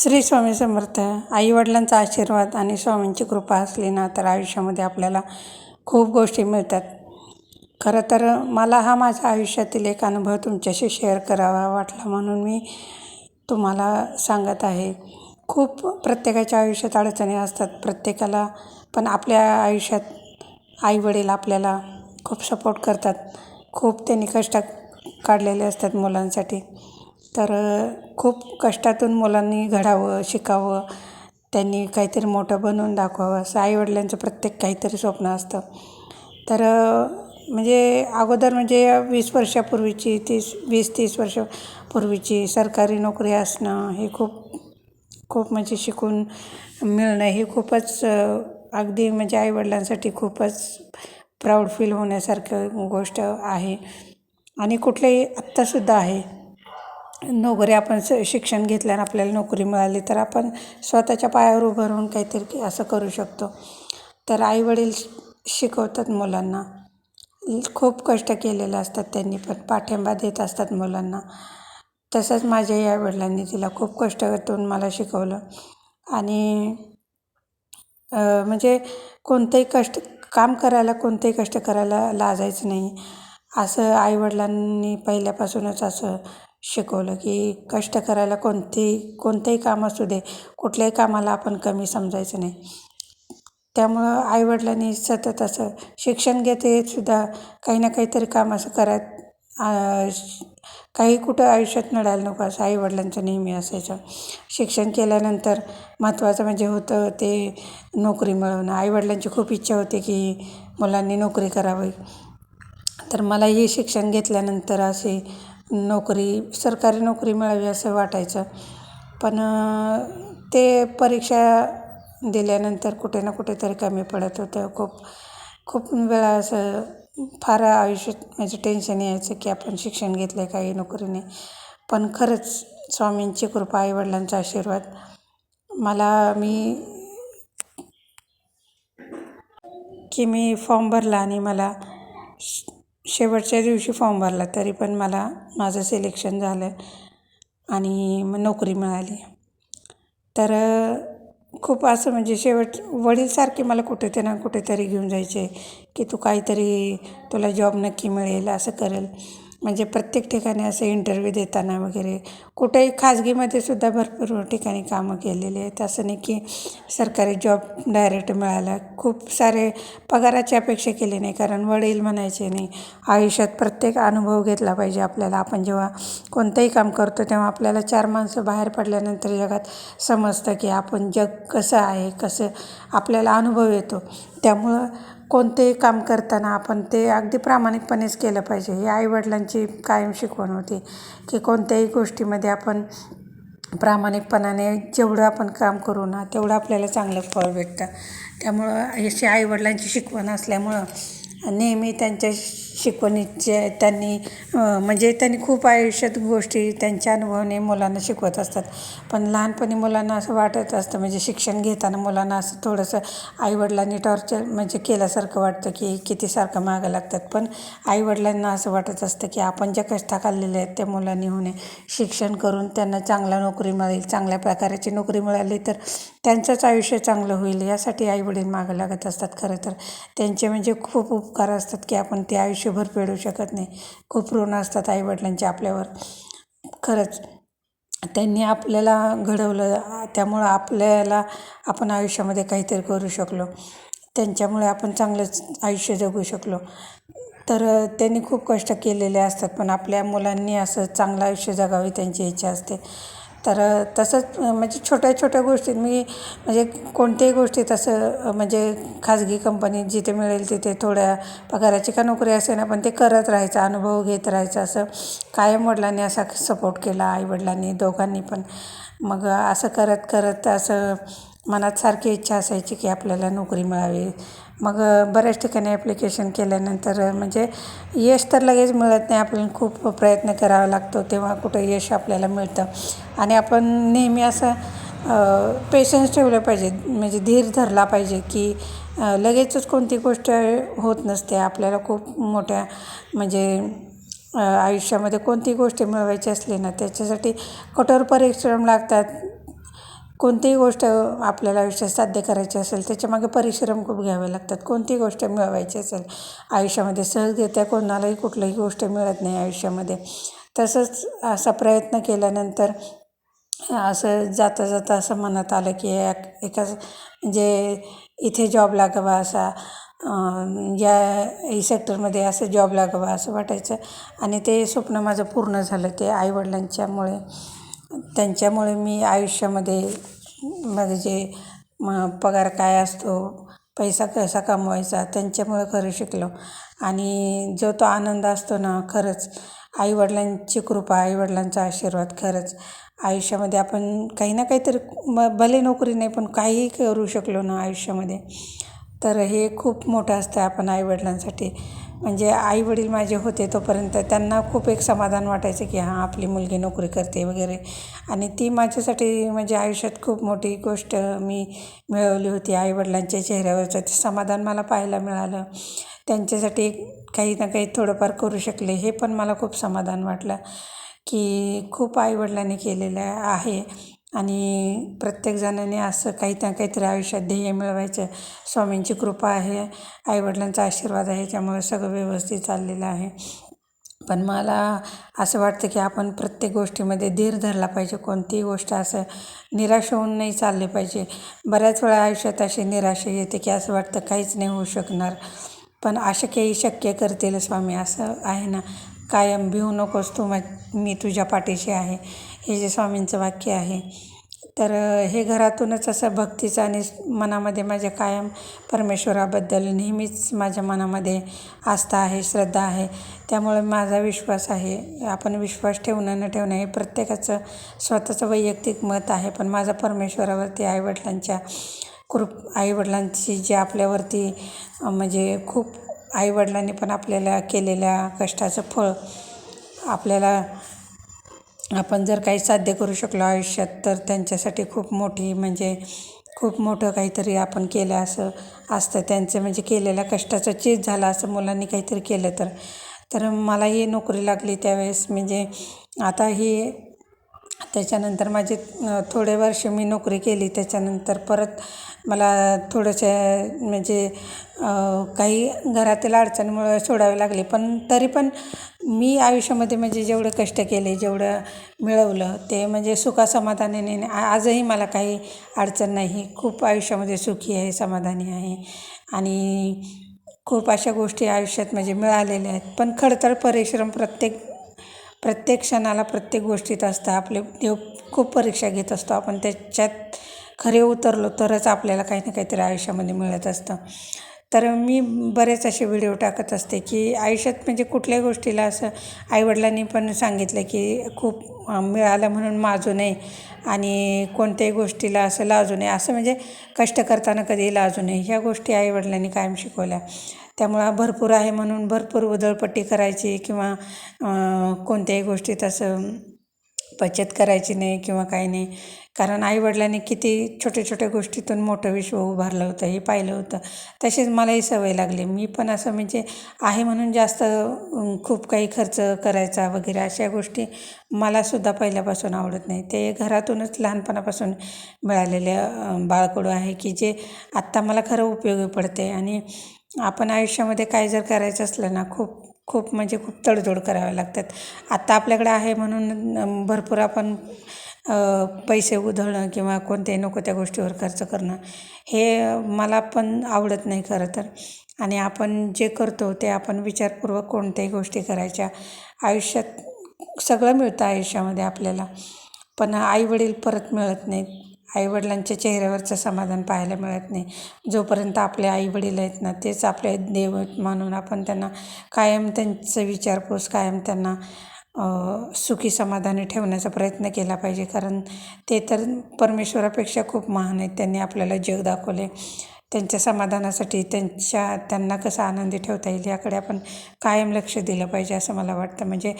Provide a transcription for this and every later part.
श्री स्वामी समर्थ आईवडिलांचा आशीर्वाद आणि स्वामींची कृपा असली ना तर आयुष्यामध्ये आपल्याला खूप गोष्टी मिळतात. खरं तर मला हा माझ्या आयुष्यातील एक अनुभव तुमच्याशी शेअर करावा वाटला म्हणून मी तुम्हाला सांगत आहे. खूप प्रत्येकाच्या आयुष्यात अडचणी असतात प्रत्येकाला पण आपल्या आयुष्यात आईवडील आपल्याला खूप सपोर्ट करतात. खूप त्यांनी कष्ट काढलेले असतात मुलांसाठी. तर खूप कष्टातून मुलांनी घडावं शिकावं त्यांनी काहीतरी मोठं बनवून दाखवावं असं आईवडिलांचं प्रत्येक काहीतरी स्वप्न असतं. तर म्हणजे अगोदर म्हणजे वीस वर्षापूर्वीची तीस वीस तीस वर्षापूर्वीची सरकारी नोकरी असणं हे खूप खूप म्हणजे शिकून मिळणं हे खूपच अगदी म्हणजे आईवडिलांसाठी खूपच प्राऊड फील होण्यासारखं गोष्ट आहे. आणि कुठलंही आत्तासुद्धा आहे. नोकरी आपण स शिक्षण घेतल्यानं आपल्याला नोकरी मिळाली तर आपण स्वतःच्या पायावर उभं राहून काहीतरी असं करू शकतो. तर आईवडील शिकवतात मुलांना. खूप कष्ट केलेले असतात त्यांनी पण पाठिंबा देत असतात मुलांना. तसंच माझ्याही आईवडिलांनी तिला खूप कष्ट करून मला शिकवलं. आणि म्हणजे कोणतंही कष्ट काम करायला कोणतंही कष्ट करायला लाजायचं नाही. असं आईवडिलांनी पहिल्यापासूनच असं शिकवलं की कष्ट करायला कोणतेही कोणतंही काम असू दे कुठल्याही कामाला आपण कमी समजायचं नाही. त्यामुळं आईवडिलांनी सतत असं शिक्षण घेते सुद्धा काही ना काहीतरी काम असं करत काही कुठं आयुष्यात नडायला नको असं आईवडिलांचं नेहमी असायचं. शिक्षण केल्यानंतर महत्त्वाचं म्हणजे होतं ते नोकरी मिळवणं. आईवडिलांची खूप इच्छा होती की मुलांनी नोकरी करावी. तर मला हे शिक्षण घेतल्यानंतर असे नोकरी सरकारी नोकरी मिळावी असं वाटायचं. पण ते परीक्षा दिल्यानंतर कुठे ना कुठेतरी कमी पडत होतं. खूप खूप वेळा असं फार आयुष्यात म्हणजे टेन्शन यायचं की आपण शिक्षण घेतलं आहे काही नोकरी नाही पण खरंच स्वामींची कृपा आईवडिलांचा आशीर्वाद. मला मी की मी फॉर्म भरला आणि मला शेवटच्या दिवशी फॉर्म भरला तरी पण मला माझं सिलेक्शन झालं आणि मग नोकरी मिळाली. तर खूप असं म्हणजे शेवट वडीलसारखे मला कुठे ना कुठेतरी घेऊन जायचे की तू काहीतरी तुला जॉब नक्की मिळेल असं करेल. म्हणजे प्रत्येक ठिकाणी असं इंटरव्ह्यू देताना वगैरे कुठेही खाजगीमध्ये सुद्धा भरपूर ठिकाणी कामं केलेली आहेत. असं नाही की सरकारी जॉब डायरेक्ट मिळाला. खूप सारे पगाराची अपेक्षा केली नाही. कारण वडील म्हणायचे नाही आयुष्यात प्रत्येक अनुभव घेतला पाहिजे आपल्याला. आपण जेव्हा कोणतंही काम करतो तेव्हा आपल्याला चार माणसं बाहेर पडल्यानंतर जगात समजतं की आपण जग कसं आहे कसं आपल्याला अनुभव येतो. त्यामुळं कोणतेही काम करताना आपण ते अगदी प्रामाणिकपणेच केलं पाहिजे. ही आईवडिलांची कायम शिकवण होती की कोणत्याही गोष्टीमध्ये आपण प्रामाणिकपणाने जेवढं आपण काम करू ना तेवढं आपल्याला चांगलं फळ भेटतं. त्यामुळं अशी आईवडिलांची शिकवण असल्यामुळं नेहमी त्यांच्या शिकवणीचे त्यांनी म्हणजे त्यांनी खूप आयुष्यात गोष्टी त्यांच्या अनुभवाने मुलांना शिकवत असतात. पण लहानपणी मुलांना असं वाटत असतं म्हणजे शिक्षण घेताना मुलांना असं थोडंसं आईवडिलांनी टॉर्चर म्हणजे केल्यासारखं वाटतं की किती सारखं मागं लागतात. पण आईवडिलांना असं वाटत असतं की आपण ज्या कष्टा खाल्लेले आहेत त्या मुलांनी होणे शिक्षण करून त्यांना चांगला नोकरी मिळेल चांगल्या प्रकारची नोकरी मिळाली तर त्यांचंच आयुष्य चांगलं होईल यासाठी आईवडील मागं लागत असतात खरं तर. त्यांचे म्हणजे खूप उपकार असतात की आपण ते आयुष्य आयुष्यभर फेडू शकत नाही. खूप ऋण असतात आईवडिलांचे आपल्यावर. खरंच त्यांनी आपल्याला घडवलं त्यामुळं आपल्याला आपण आयुष्यामध्ये काहीतरी करू शकलो. त्यांच्यामुळे आपण चांगलंच आयुष्य जगू शकलो. तर त्यांनी खूप कष्ट केलेले असतात पण आपल्या मुलांनी असं चांगलं आयुष्य जगावे त्यांची इच्छा असते. तर तसंच म्हणजे छोट्या छोट्या गोष्टीत मी म्हणजे कोणत्याही गोष्टीत असं म्हणजे खाजगी कंपनीत जिथे मिळेल तिथे थोड्या पगाराची का नोकरी असेना पण ते करत राहायचं अनुभव घेत राहायचं असं कायम वडिलांनी असा सपोर्ट केला आईवडिलांनी दोघांनी पण. मग असं करत करत असं मनात सारखी इच्छा असायची की आपल्याला नोकरी मिळावी. मग बऱ्याच ठिकाणी ॲप्लिकेशन केल्यानंतर म्हणजे यश तर लगेच मिळत नाही. आपल्याला खूप प्रयत्न करावा लागतो तेव्हा कुठं यश आपल्याला मिळतं. आणि आपण नेहमी असं पेशन्स ठेवलं पाहिजे. म्हणजे धीर धरला पाहिजे की लगेचच कोणती गोष्ट होत नसते. आपल्याला खूप मोठ्या म्हणजे आयुष्यामध्ये कोणती गोष्टी मिळवायची असली ना त्याच्यासाठी कठोर परिश्रम लागतात. कोणतीही गोष्ट आपल्याला आयुष्यात साध्य करायची असेल त्याच्यामागे परिश्रम खूप घ्यावे लागतात. कोणतीही गोष्ट मिळवायची असेल आयुष्यामध्ये सहजरित्या कोणालाही कुठलीही गोष्ट मिळत नाही आयुष्यामध्ये. तसंच असा प्रयत्न केल्यानंतर असं जाता जाता असं मनात आलं की एक एका जे इथे जॉब लागावा असा या सेक्टरमध्ये असं जॉब लागावा असं वाटायचं. आणि ते स्वप्न माझं पूर्ण झालं ते आईवडिलांच्यामुळे. त्यांच्यामुळे मी आयुष्यामध्ये माझे जे म पगार काय असतो पैसा कसा कमवायचा त्यांच्यामुळे खरं शिकलो. आणि जो तो आनंद असतो ना खरंच आईवडिलांची कृपा आईवडिलांचा आशीर्वाद खरंच आयुष्यामध्ये आपण काही ना काहीतरी म भले नोकरी नाही पण काहीही करू शकलो ना आयुष्यामध्ये तर हे खूप मोठं असतं आपण आईवडिलांसाठी. म्हणजे आईवडील माझे होते तोपर्यंत त्यांना खूप एक समाधान वाटायचं की हां आपली मुलगी नोकरी करते वगैरे. आणि ती माझ्यासाठी म्हणजे आयुष्यात खूप मोठी गोष्ट मी मिळवली होती. आईवडिलांच्या चेहऱ्यावरचं ते समाधान मला पाहायला मिळालं. त्यांच्यासाठी काही ना काही थोडंफार करू शकले हे पण मला खूप समाधान वाटलं की खूप आईवडिलांनी केलेलं आहे. आणि प्रत्येकजणाने असं काही ना काहीतरी आयुष्यात ध्येय मिळवायचं. स्वामींची कृपा आहे आईवडिलांचा आशीर्वाद आहे त्यामुळे सगळं व्यवस्थित चाललेलं आहे. पण मला असं वाटतं की आपण प्रत्येक गोष्टीमध्ये धीर धरला पाहिजे. कोणतीही गोष्ट असं निराश होऊन नाही चालले पाहिजे. बऱ्याच वेळा आयुष्यात अशी निराशा येते की असं वाटतं काहीच नाही होऊ शकणार. पण अशक्यही शक्य करतील स्वामी असं आहे ना. कायम भिवू नकोस तू मी तुझ्या पाठीशी आहे. हे जे स्वामींचं वाक्य आहे. तर हे घरातूनच असं भक्तीचं आणि मनामध्ये माझ्या कायम परमेश्वराबद्दल नेहमीच माझ्या मनामध्ये आस्था आहे श्रद्धा आहे. त्यामुळे माझा विश्वास आहे. आपण विश्वास ठेवणं न ठेवणं हे प्रत्येकाचं स्वतःचं वैयक्तिक मत आहे. पण माझा परमेश्वरावरती आईवडिलांच्या कृप आईवडिलांची जी आपल्यावरती म्हणजे खूप आईवडिलांनी पण आपल्याला केलेल्या कष्टाचं फळ आपल्याला आपण जर काही साध्य करू शकलो आयुष्यात तर त्यांच्यासाठी खूप मोठी म्हणजे खूप मोठं काहीतरी आपण केलं असं असतं. त्यांचं म्हणजे केलेल्या कष्टाचं चीज झालं असं मुलांनी काहीतरी केलं तर. तर मलाही नोकरी लागली त्यावेळेस. म्हणजे आता ही त्याच्यानंतर माझे थोडे वर्ष मी नोकरी केली. त्याच्यानंतर परत मला थोडंसं म्हणजे काही घरातील अडचणीमुळं सोडावे लागले. पण तरी पण मी आयुष्यामध्ये म्हणजे जेवढे कष्ट केले जेवढं मिळवलं ते म्हणजे सुखासमाधानाने आजही मला काही अडचण नाही. खूप आयुष्यामध्ये सुखी आहे समाधानी आहे. आणि खूप अशा गोष्टी आयुष्यात म्हणजे मिळालेल्या आहेत. पण खडतर परिश्रम प्रत्येक प्रत्येक क्षणाला प्रत्येक गोष्टीत असतं. आपले देव खूप परीक्षा घेत असतो. आपण त्याच्यात खरे उतरलो तरच आपल्याला काही ना काहीतरी आयुष्यामध्ये मिळत असतं. तर मी बरेच असे व्हिडिओ टाकत असते की आयुष्यात म्हणजे कुठल्याही गोष्टीला असं आईवडिलांनी पण सांगितलं की खूप मिळालं म्हणून माजू नये आणि कोणत्याही गोष्टीला असं लाजू नये. असं म्हणजे कष्ट करताना कधी लाजू नये. ह्या गोष्टी आईवडिलांनी कायम शिकवल्या. त्यामुळं भरपूर आहे म्हणून भरपूर उधळपट्टी करायची किंवा कोणत्याही गोष्टीत असं बचत करायची नाही किंवा काही नाही. कारण आईवडिलांनी किती छोट्या छोट्या गोष्टीतून मोठं विश्व उभारलं होतं हे पाहिलं होतं. तशीच मलाही सवय लागली. मी पण असं म्हणजे आहे म्हणून जास्त खूप काही खर्च करायचा वगैरे अशा गोष्टी मलासुद्धा पहिल्यापासून आवडत नाही. ते घरातूनच लहानपणापासून मिळालेल्या बाळकडू आहे की जे आत्ता मला खरं उपयोगी पडते. आणि आपण आयुष्यामध्ये काय जर करायचं असलं ना खूप खूप म्हणजे खूप तडजोड कराव्या लागतात. आत्ता आपल्याकडे आहे म्हणून भरपूर आपण पैसे उधळणं किंवा कोणत्याही नको त्या गोष्टीवर खर्च करणं हे मला पण आवडत नाही खरं तर. आणि आपण जे करतो ते आपण विचारपूर्वक कोणत्याही गोष्टी करायच्या. आयुष्यात सगळं मिळतं आयुष्यामध्ये आपल्याला. पण आईवडील परत मिळत नाहीत. आईवडिलांच्या चेहऱ्यावरचं समाधान पाहायला मिळत नाही. जोपर्यंत आपले आईवडील आहेत ना तेच आपले देव म्हणून आपण त्यांना कायम त्यांचं विचारपूस कायम त्यांना सुखी समाधानी ठेवण्याचा प्रयत्न केला पाहिजे. कारण ते तर परमेश्वरापेक्षा खूप महान आहेत. त्यांनी आपल्याला जग दाखवले. त्यांच्या समाधानासाठी त्यांच्या त्यांना कसं आनंदी ठेवता येईल याकडे आपण कायम लक्ष दिलं पाहिजे असं मला वाटतं. म्हणजे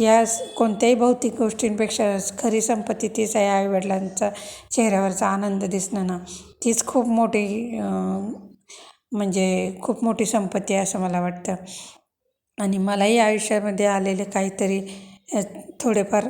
या कोणत्याही भौतिक गोष्टींपेक्षा खरी संपत्ती तीच आहे आईवडिलांचा चेहऱ्यावरचा आनंद दिसणं ना तीच खूप मोठी म्हणजे खूप मोठी संपत्ती आहे असं मला वाटतं. आणि मलाही आयुष्यामध्ये आलेले काहीतरी थोडेफार